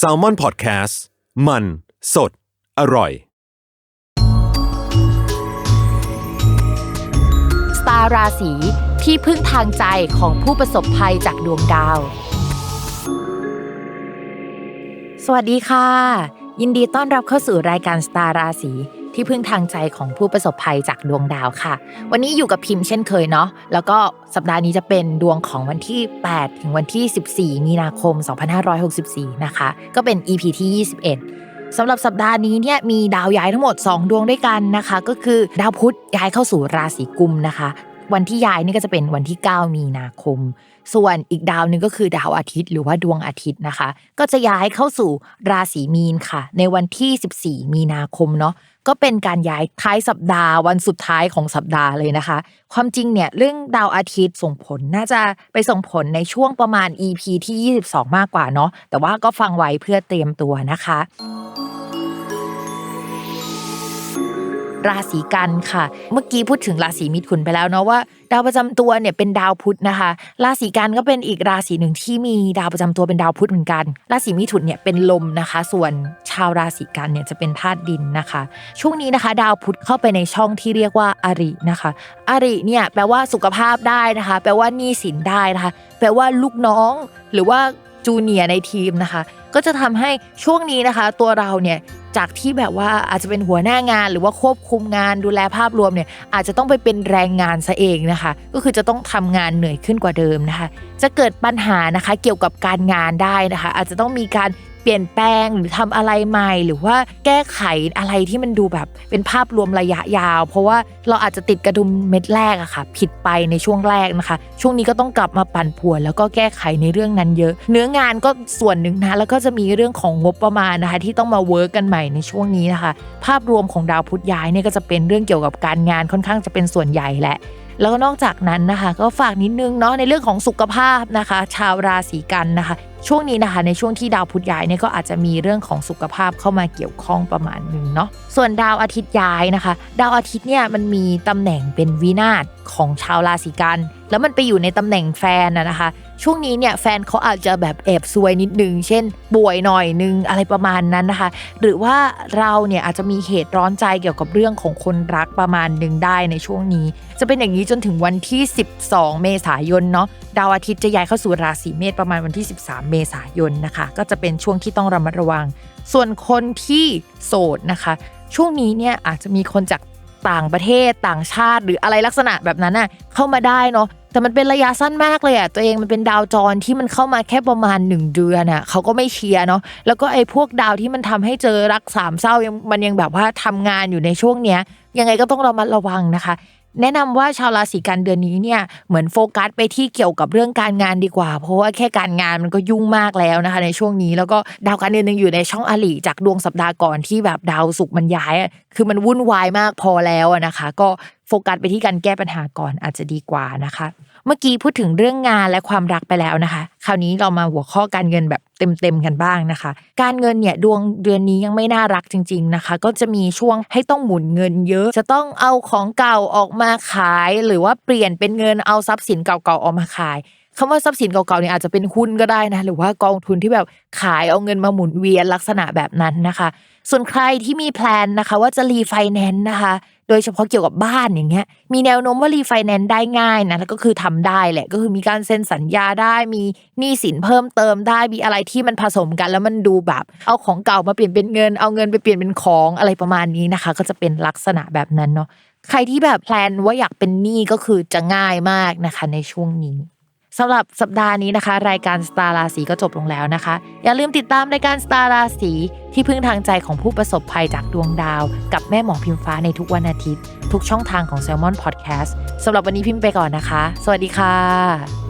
s a l ม o n PODCAST มัน สด อร่อย สตาราศีที่พึ่งทางใจของผู้ประสบภัยจากดวงดาว สวัสดีค่ะ ยินดีต้อนรับเข้าสู่รายการสตาราศี ที่พึ่งทางใจของผู้ประสบภัยจากดวงดาวค่ะ วันนี้อยู่กับพิมพ์เช่นเคยเนาะแล้วก็สัปดาห์นี้จะเป็นดวงของวันที่ 8 ถึงวันที่ 14 มีนาคม 2564 นะคะ ก็เป็น EP ที่ 21สำหรับสัปดาห์นี้เนี่ยมีดาวย้ายทั้งหมด 2 ดวงด้วยกันนะคะ ก็คือดาวพุธย้ายเข้าสู่ราศีกุมนะคะ วันที่ย้ายนี่ก็จะเป็นวันที่ 9 มีนาคม ส่วนอีกดาวนึงก็คือดาวอาทิตย์ หรือว่าดวงอาทิตย์นะคะ ก็จะย้ายเข้าสู่ราศีมีนค่ะ ในวันที่ 14 มีนาคมเนาะก็เป็นการย้ายท้ายสัปดาห์วันสุดท้ายของสัปดาห์เลยนะคะ ความจริงเนี่ยเรื่องดาวอาทิตย์ส่งผลน่าจะไปส่งผลในช่วงประมาณ EP ที่ 22 มากกว่าเนาะแต่ว่าก็ฟังไว้เพื่อเตรียมตัวนะคะ ราศีกันค่ะ เมื่อกี้พูดถึงราศีมิถุนไปแล้วเนาะว่าดาวประจำตัวเนี่ยเป็นดาวพุธนะคะ ราศีกันก็เป็นอีกราศีหนึ่งที่มีดาวประจำตัวเป็นดาวพุธเหมือนกัน ราศีมิถุนเนี่ยเป็นลมนะคะ ส่วนชาวราศีกันเนี่ยจะเป็นธาตุดินนะคะ ช่วงนี้นะคะ ดาวพุธเข้าไปในช่องที่เรียกว่าอารินะคะอาริเนี่ยแปลว่าสุขภาพได้นะคะ แปลว่าหนี้สินได้นะคะ แปลว่าลูกน้องหรือว่าจูเนียในทีมนะคะ ก็จะทำให้ช่วงนี้นะคะ ตัวเราเนี่ยจากที่แบบว่าอาจจะเป็นหัวหน้างานหรือว่าควบคุมงานดูแลภาพรวมเนี่ยอาจจะต้องไปเป็นแรงงานซะเองนะคะ ก็คือจะต้องทำงานเหนื่อยขึ้นกว่าเดิมนะคะ จะเกิดปัญหานะคะเกี่ยวกับการงานได้นะคะ อาจจะต้องมีการ ปลี่ยนแปลงหรือทำอะไรใหม่ หรือว่าแก้ไขอะไรที่มันดูแบบเป็นภาพรวมระยะยาว เพราะว่าเราอาจจะติดกระดุมเม็ดแรกอะค่ะ ผิดไปในช่วงแรกนะคะ ช่วงนี้ก็ต้องกลับมาปั่นป่วแล้วก็แก้ไขในเรื่องนั้นเยอะ เนื้องานก็ส่วนหนึ่งนะแล้วก็จะมีเรื่องของงบประมาณนะคะ ที่ต้องมาเวิร์กกันใหม่ในช่วงนี้นะคะ ภาพรวมของดาวพุธย้ายเนี่ยก็จะเป็นเรื่องเกี่ยวกับการงานค่อนข้างจะเป็นส่วนใหญ่แหละแล้วก็นอกจากนั้นนะคะ ก็ฝากนิดนึงเนาะในเรื่องของสุขภาพนะคะ ชาวราศีกันนะคะ ช่วงนี้นะคะในช่วงที่ดาวพุธย้ายเนี่ยก็อาจจะมีเรื่องของสุขภาพเข้ามาเกี่ยวข้องประมาณหนึงเนาะส่วนดาวอาทิตย์ย้ายนะคะ ดาวอาทิตย์เนี่ยมันมีตำแหน่งเป็นวินาศของชาวราศีกัน แล้วมันไปอยู่ในตำแหน่งแฟนนะนะคะ ช่วงนี้เนี่ยแฟนเขาอาจจะแบบแอบซวยนิดนึง เช่นป่วยหน่อยนึงอะไรประมาณนั้นนะคะ หรือว่าเราเนี่ยอาจจะมีเหตุร้อนใจเกี่ยวกับเรื่องของคนรักประมาณหนึ่งได้ในช่วงนี้ จะเป็นอย่างนี้จนถึงวันที่ 12 เมษายนเนาะดาวอาทิตย์จะย้ายเข้าสู่ราศีเมษประมาณวันที่ 13 เมษายนนะคะ ก็จะเป็นช่วงที่ต้องระมัดระวัง ส่วนคนที่โสดนะคะ ช่วงนี้เนี่ยอาจจะมีคนจากต่างประเทศต่างชาติหรืออะไรลักษณะแบบนั้นน่ะเข้ามาได้เนาะ แต่มันเป็นระยะสั้นมากเลยอะตัวเองมันเป็นดาวจรที่มันเข้ามาแค่ประมาณ 1 เดือนอะเขาก็ไม่เชียร์เนาะแล้วก็ไอ้พวกดาวที่มันทำให้เจอรักสามเศร้ายังมันยังแบบว่าทำงานอยู่ในช่วงเนี้ยยังไงก็ต้องระมัดระวังนะคะ แนะนำว่าชาวราศีกันเดือนนี้เนี่ยเหมือนโฟกัสไปที่เกี่ยวกับเรื่องการงานดีกว่า เพราะว่าแค่การงานมันก็ยุ่งมากแล้วนะคะ ในช่วงนี้แล้วก็ดาวการเงินยังอยู่ในช่องอลิจากดวงสัปดาห์ก่อนที่แบบดาวศุกร์มันย้าย คือมันวุ่นวายมากพอแล้วนะคะ ก็โฟกัสไปที่การแก้ปัญหาก่อนอาจจะดีกว่านะคะ เมื่อกี้พูดถึงเรื่องงานและความรักไปแล้วนะคะ คราวนี้เรามาหัวข้อการเงินแบบเต็มๆกันบ้างนะคะ การเงินเนี่ยดวงเดือนนี้ยังไม่น่ารักจริง ๆนะคะ ก็จะมีช่วงให้ต้องหมุนเงินเยอะ จะต้องเอาของเก่าออกมาขาย หรือว่าเปลี่ยนเป็นเงินเอาทรัพย์สินเก่าๆออกมาขายคำว่าทรัพย์สินเก่าๆเนี่ยอาจจะเป็นหุ้นก็ได้นะหรือว่ากองทุนที่แบบขายเอาเงินมาหมุนเวียนลักษณะแบบนั้นนะคะ ส่วนใครที่มีแพลนนะคะ ว่าจะรีไฟแนนซ์นะคะ โดยเฉพาะเกี่ยวกับบ้านอย่างเงี้ย มีแนวโน้มว่ารีไฟแนนซ์ได้ง่ายนะแล้วก็คือทำได้แหละ ก็คือมีการเซ็นสัญญาได้มีหนี้สินเพิ่มเติมได้มีอะไรที่มันผสมกัน แล้วมันดูแบบ เอาของเก่ามาเปลี่ยนเป็นเงิน เอาเงินไปเปลี่ยนเป็นของอะไรประมาณนี้นะคะ ก็จะเป็นลักษณะแบบนั้นเนาะใครที่แบบแพลนว่าอยากเป็นหนี้ก็คือจะง่ายมากนะคะในช่วงนี้ สำหรับสัปดาห์นี้นะคะ รายการสตาร์ราศีก็จบลงแล้วนะคะ อย่าลืมติดตามรายการสตาร์ราศีที่พึ่งทางใจของผู้ประสบภัยจากดวงดาว กับแม่หมอพิมฟ้าในทุกวันอาทิตย์ ทุกช่องทางของ s ซ l m o n Podcast สำหรับวันนี้พิมพ์ไปก่อนนะคะ สวัสดีค่ะ